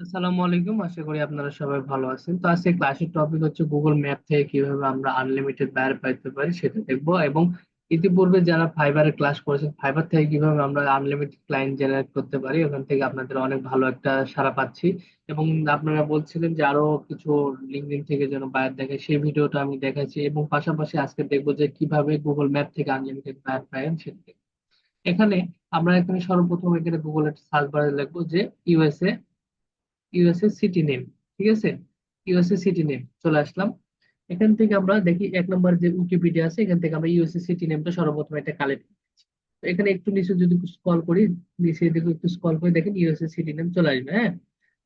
আসসালামু আলাইকুম। আশা করি আপনারা সবাই ভালো আছেন। তো আজকে ক্লাসের টপিক হচ্ছে গুগল ম্যাপ থেকে কীভাবে আমরা আনলিমিটেড বাইরে পাইতে পারি সেটা দেখব এবং ইতিপূর্বে যারা ফাইবারে ক্লাস করেছেন ফাইবার থেকে কীভাবে আমরা আনলিমিটেড ক্লায়েন্ট জেনারেট করতে পারি, ওখান থেকে আপনাদের অনেক ভালো একটা সাড়া পাচ্ছি। এবং আপনারা বলছিলেন যে আরও কিছু লিঙ্কডিন থেকে যেন বাইরে দেখে, সেই ভিডিওটা আমি দেখাচ্ছি এবং পাশাপাশি আজকে দেখব যে কীভাবে গুগল ম্যাপ থেকে আনলিমিটেড বাইরে পাবেন সেটা। এখানে আমরা এখানে সর্বপ্রথম এখানে গুগলের সার্চ বারে লিখব যে ইউএসএ ইউএসএ সিটি নেম ঠিক আছে? ইউএসএ সিটি নেম চলে আসলাম। এখান থেকে আমরা দেখি এক নম্বর যে উইকিপিডিয়া আছে, এখান থেকে আমরা ইউএসএ সিটি নেমটা সর্বপ্রথম এটা কালেক্ট এখানে একটু নিচে যদি স্ক্রল করি, নিচে দিকে একটু স্ক্রল করে দেখেন ইউএসএ সিটি নেম চলে আসবে হ্যাঁ?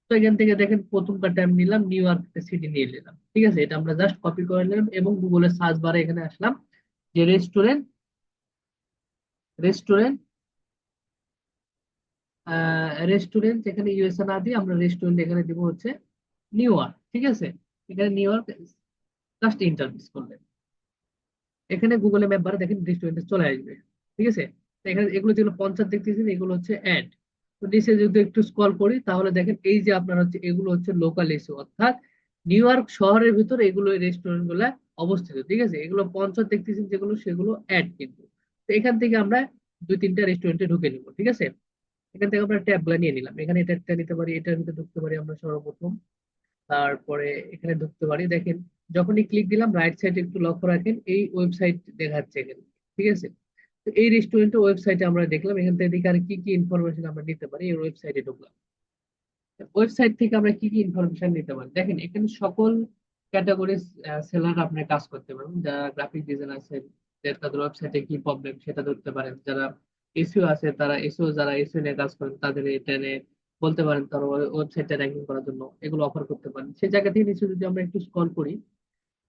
তো এখান থেকে দেখেন প্রথমবার টাইম নিলাম নিউ ইয়র্ক সিটি নিয়ে নিলাম, ঠিক আছে? এটা আমরা জাস্ট কপি করে নিলাম এবং গুগলের সার্চ বারে এখানে আসলাম যে রেস্টুরেন্ট রেস্টুরেন্ট রেস্টুরেন্ট এখানে ইউএসএ না দিয়ে আমরা রেস্টুরেন্ট এখানে দিব হচ্ছে নিউ ইয়র্ক ঠিক আছে? এখানে নিউ ইয়র্ক জাস্ট ইন্টার করলেন। এখানে গুগলে ম্যাপ বারে দেখেন রেস্টুরেন্টে চলে আসবে, ঠিক আছে? এখানে এগুলো যেগুলো পঞ্চায়েত দেখতেছেন, এগুলো হচ্ছে অ্যাড তো নিচে যদি একটু স্ক্রল করি, তাহলে দেখেন এই যে আপনার হচ্ছে এগুলো হচ্ছে লোকাল ইস্যু অর্থাৎ নিউ ইয়র্ক শহরের ভিতর এগুলো রেস্টুরেন্টগুলা অবস্থিত, ঠিক আছে? এগুলো পঞ্চায়েত দেখতেছেন যেগুলো, সেগুলো অ্যাড কিন্তু। তো এখান থেকে আমরা দুই তিনটা রেস্টুরেন্টে ঢুকে নিব, ঠিক আছে? এখান থেকে আমরা ট্যাবগুলা নিয়ে নিলাম। এখানে এটা একটা নিতে পারি, এটার ভিতরে ঢুকতে পারি আমরা সর্বপ্রথম। তারপরে এখানে ঢুকতে পারি। দেখেন, যখনই ক্লিক দিলাম রাইট সাইডে একটু লক্ষ্য রাখেন, এই ওয়েবসাইট দেখাচ্ছে এখানে, ঠিক আছে? তো এই রেস্টুরেন্টের ওয়েবসাইটে আমরা দেখলাম, এখান থেকে আর কি কি ইনফরমেশন আমরা নিতে পারি, এই ওয়েবসাইটে ঢুকলাম। ওয়েবসাইট থেকে আমরা কি কি ইনফরমেশন নিতে পারি? দেখেন, এখানে সকল ক্যাটাগরি সেলার আপনি কাজ করতে পারেন। যারা গ্রাফিক ডিজাইন আছে তাদের ওয়েবসাইটে কি প্রবলেম সেটা ধরতে পারেন। যারা এসইও আছে, তারা এসইও যারা এসইও নিয়ে কাজ করেন, তাদের এটা নিয়ে বলতে পারেন তারা ওয়েবসাইটে র্যাঙ্কিং করার জন্য এগুলো অফার করতে পারেন। সেই জায়গা থেকে নিচে যদি আমরা একটু স্কল করি,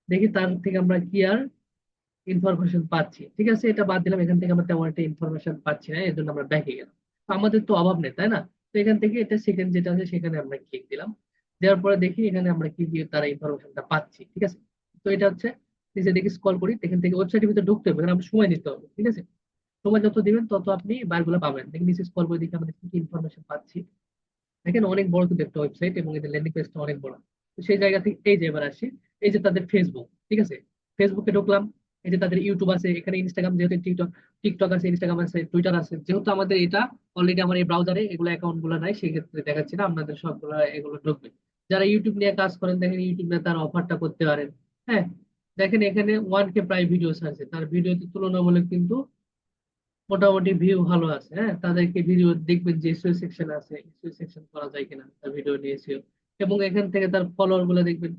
দেখি তার থেকে আমরা কি আর ইনফরমেশন পাচ্ছি। ঠিক আছে, এটা বাদ দিলাম, এখান থেকে আমরা তেমন একটা ইনফরমেশন পাচ্ছি না, এর জন্য আমরা ব্যাকে গেলাম। আমাদের তো অভাব নেই, তাই না? তো এখান থেকে এটা সেকেন্ড যেটা আছে, সেখানে আমরা ক্লিক দিলাম। দেওয়ার পরে দেখি এখানে আমরা কি দিয়ে তারা ইনফরমেশনটা পাচ্ছি, ঠিক আছে? তো এটা হচ্ছে নিচে দেখি স্কল করি, এখান থেকে ওয়েবসাইটের ভিতরে ঢুকতে হবে, এখানে আমরা সময় নিতে হবে, ঠিক আছে? সময় যত দিবেন, তত আপনি বারগুলো পাবেন। দেখি নিচে স্ক্রল করে দেখি আমরা কি কি ইনফরমেশন পাচ্ছি? দেখেন, অনেক বড় কিন্তু একটা ওয়েবসাইট এবং এদের ল্যান্ডিং পেজটা অনেক বড়। তো সেই জায়গা থেকে এই যে এবার আসি, এই যে তাদের ফেসবুক ঠিক আছে? ফেসবুকে ঢুকলাম, এই যে তাদের ইউটিউব আছে, এখানে ইনস্টাগ্রাম যেহেতু টিকটক টিকটক আছে ইনস্টাগ্রাম আছে টুইটার আছে, যেহেতু আমাদের এটা অলরেডি আমার এই ব্রাউজারে এগুলো অ্যাকাউন্টগুলো নাই সেই ক্ষেত্রে দেখাচ্ছি না, আপনাদের সবগুলো এগুলো ঢুকবে। যারা ইউটিউব নিয়ে কাজ করেন, দেখেন ইউটিউব নিয়ে তার অফারটা করতে পারেন। হ্যাঁ? দেখেন, এখানে ওয়ান কে প্রায় ভিডিওস আছে। তার ভিডিওতে তুলনামূলক কিন্তু মোটামুটি ভিউ ভালো আছে হ্যাঁ? তাদেরকে ভিডিও দেখবেন যে এসইও সেকশন আছে এসইও সেকশন করা যায় কিনা তার ভিডিও নিয়ে এসইও এবং এখান থেকে তার ফলোয়ারগুলো দেখবেন,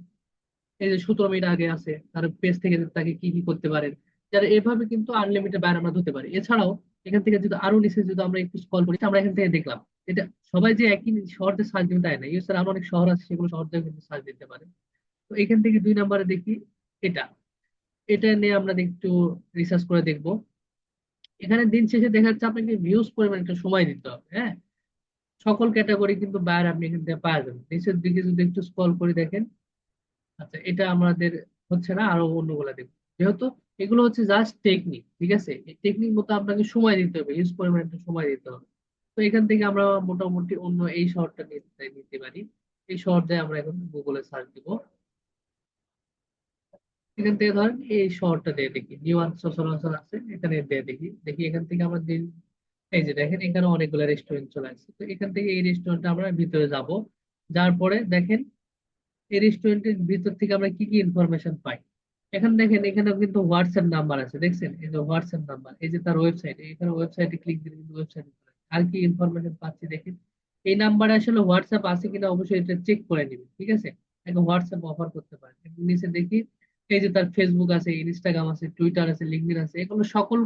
এই যে সতেরো মিনিট আগে আছে, তার পেজ থেকে তাকে কি কি করতে পারেন। যারা এভাবে কিন্তু আনলিমিটেড বাইরে আমরা ধরতে পারি। এছাড়াও এখান থেকে যদি আরও নিচে যদি আমরা একটু স্ক্রল করি, আমরা এখান থেকে দেখলাম, এটা সবাই যে একই শহর দিয়ে সার্চ দিবে তাই না? ইউএসএর আরও অনেক শহর আছে, সেগুলো শহর দিয়ে কিন্তু সার্চ দিতে পারে তো এখান থেকে দুই নম্বরে দেখি, এটা। এটা নিয়ে আমরা একটু রিসার্চ করে দেখব। এখানে দিন শেষে দেখা যাচ্ছে আপনাকে ভিউজ পরিমাণ একটা সময় দিতে হবে হ্যাঁ? সকল ক্যাটাগরি কিন্তু বাইরে আপনি এখান থেকে পাওয়া যাবেন নিচের দিকে যদি একটু স্ক্রল করে দেখেন আচ্ছা এটা আমাদের হচ্ছে না, আরও অন্যগুলা দেখব যেহেতু এগুলো হচ্ছে জাস্ট টেকনিক ঠিক আছে? এই টেকনিক মতো আপনাকে সময় দিতে হবে ইউজ পরিমাণ একটা সময় দিতে হবে। তো এখান থেকে আমরা মোটামুটি অন্য এই শহরটা নিতে নিতে পারি। এই শহর দিয়ে আমরা এখন গুগলে সার্চ দিব। এখান থেকে ধরেন এই শহরটা দিয়ে দেখি। নিউ সচরাচর আছে, এখানে দিয়ে দেখি। দেখি এখান থেকে আমরা দিন এই যে দেখেন এখানে অনেকগুলো রেস্টুরেন্ট চলে আসছে। তো এখান থেকে এই রেস্টুরেন্টে আমরা ভিতরে যাব। যার পরে দেখেন এই রেস্টুরেন্টের ভিতর থেকে আমরা কি কি ইনফরমেশন পাই। এখানে দেখেন, এখানে কিন্তু হোয়াটসঅ্যাপ নাম্বার আছে, দেখছেন? এই যে হোয়াটসঅ্যাপ নাম্বার এই যে তার ওয়েবসাইট এখানে ওয়েবসাইটে ক্লিক দিলে কিন্তু ওয়েবসাইট আর কি ইনফরমেশন পাচ্ছি দেখেন? এই নাম্বারে আসলে হোয়াটসঅ্যাপ আছে কিনা অবশ্যই এটা চেক করে নিবেন, ঠিক আছে? এখন হোয়াটসঅ্যাপ অফার করতে পারেন। নিচে দেখি এই যে তার ফেসবুক আছে ইনস্টাগ্রাম আছে টুইটার আছে লিঙ্কডিন আছে, এগুলো সকল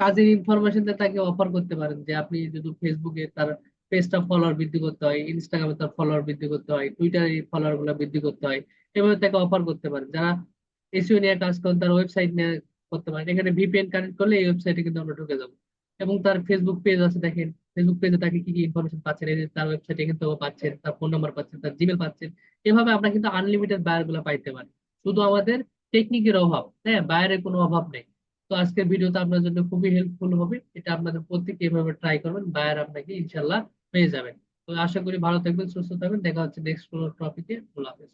কাজের ইনফরমেশন দিয়ে তাকে অফার করতে পারেন। যে আপনি যদি ফেসবুকে তার পেজটা ফলোয়ার বৃদ্ধি করতে হয় ইনস্টাগ্রামে তার ফলোয়ার বৃদ্ধি করতে হয় টুইটারে ফলোয়ারগুলো বৃদ্ধি করতে হয়, এভাবে তাকে অফার করতে পারেন। যারা এসিও নিয়ে কাজ করেন, তার ওয়েবসাইট নিয়ে করতে পারেন। এখানে ভিপিএন কানেক্ট করলে এই ওয়েবসাইটে কিন্তু আমরা ঢুকে যাব। এবং তার ফেসবুক পেজ আছে, দেখেন ফেসবুক পেজে তাকে কি কি ইনফরমেশন পাচ্ছেন? এই তার ওয়েবসাইটে কিন্তু পাচ্ছেন, তার ফোন নাম্বার পাচ্ছেন, তার জিমেল পাচ্ছেন। এভাবে আমরা কিন্তু আনলিমিটেড বায়ারগুলো পাইতে পারি। শুধু আমাদের টেকনিকের অভাব হ্যাঁ? বাইরে কোনো অভাব নেই। তো আজকের ভিডিওটা আপনার জন্য খুবই হেল্পফুল হবে। এটা আপনাদের প্রত্যেকে এভাবে ট্রাই করবেন বায়ার আপনাকে ইনশাল্লাহ পেয়ে যাবেন। তো আশা করি ভালো থাকবেন, সুস্থ থাকবেন। দেখা হচ্ছে নেক্সট কোনো টপিকে খোলা হাফেজ।